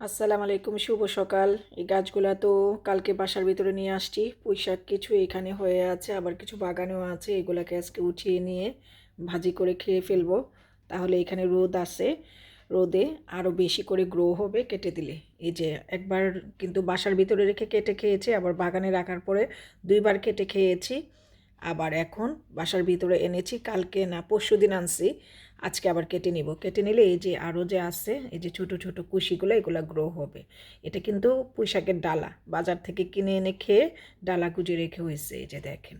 আসসালামু আলাইকুম, শুভ সকাল। এই গাছগুলা তো কালকে বাসার ভিতরে নিয়ে আসছি। পুঁইশাক কিছু এখানে হয়ে আছে, আবার কিছু বাগানেও আছে। এগুলাকে আজকে উঠিয়ে নিয়ে ভাজি করে খেয়ে ফেলব। তাহলে এখানে রোদ আছে। রোদে আরও বেশি করে গ্রো হবে কেটে দিলে। এই যে একবার কিন্তু বাসার ভিতরে রেখে কেটে খেয়েছি, আবার বাগানে রাখার পরে দুইবার কেটে খেয়েছি। আবার এখন বাসার ভিতরে এনেছি, কালকে না পরশু দিন আনছি, আজকে আবার কেটে নিব। কেটে নিলে এই যে আরও যে আছে, এই যে ছোট ছোট কুশিগুলো, এগুলো গ্রো হবে। এটা কিন্তু পুঁইশাকের ডালা, বাজার থেকে কিনে এনে খেয়ে ডালা কুজে রেখে হয়েছে, এই যে দেখেন।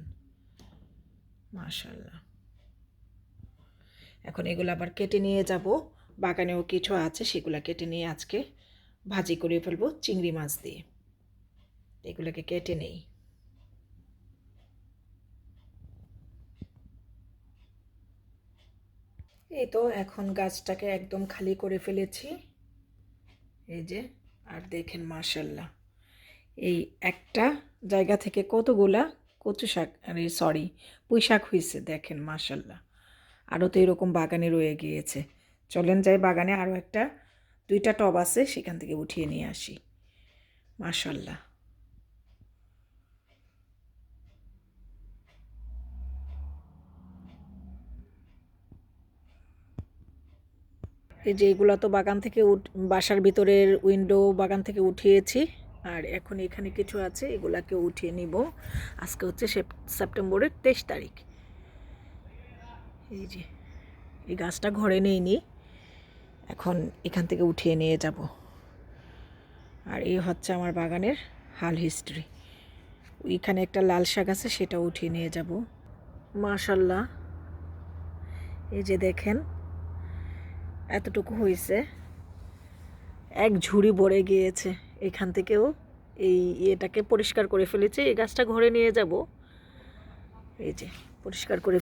মাশাল্লাহ এখন এগুলো আবার কেটে নিয়ে যাব। বাগানেও কিছু আছে, সেগুলো কেটে নিয়ে আজকে ভাজি করে ফেলব চিংড়ি মাছ দিয়ে। এগুলোকে কেটে নেই। এই তো এখন গাছটাকে একদম খালি করে ফেলেছি। এই যে, আর দেখেন মার্শাল্লাহ এই একটা জায়গা থেকে কতগুলা কচু শাক, আরে সরি পুঁই শাক হয়েছে দেখেন মার্শাল্লাহ আরও তো এরকম বাগানে রয়ে গিয়েছে। চলেন যাই বাগানে আরও একটা, দুইটা টব আছে, সেখান থেকে উঠিয়ে নিয়ে আসি। মার্শাল্লাহ এই যে এগুলো তো বাগান থেকে উঠ, বাসার ভিতরের উইন্ডো বাগান থেকে উঠিয়েছি। আর এখন এখানে কিছু আছে, এগুলাকে উঠিয়ে নিব। আজকে হচ্ছে সেপ- সেপ্টেম্বরের তেইশ তারিখ। এই যে, এই গাছটা ঘরে নেইনি এখন এখান থেকে উঠিয়ে নিয়ে যাব। আর এই হচ্ছে আমার বাগানের হাল হিস্ট্রি ওইখানে একটা লাল শাক আছে সেটা উঠিয়ে নিয়ে যাব। মাশাল্লাহ। এই যে দেখেন এতটুকু হয়েছে। এক ঝুড়ি ভরে গিয়েছে। এখান থেকেও এই ইয়েটাকে পরিষ্কার করে ফেলেছে। এই গাছটা ঘরে নিয়ে যাব। এই যে, পরিষ্কার করে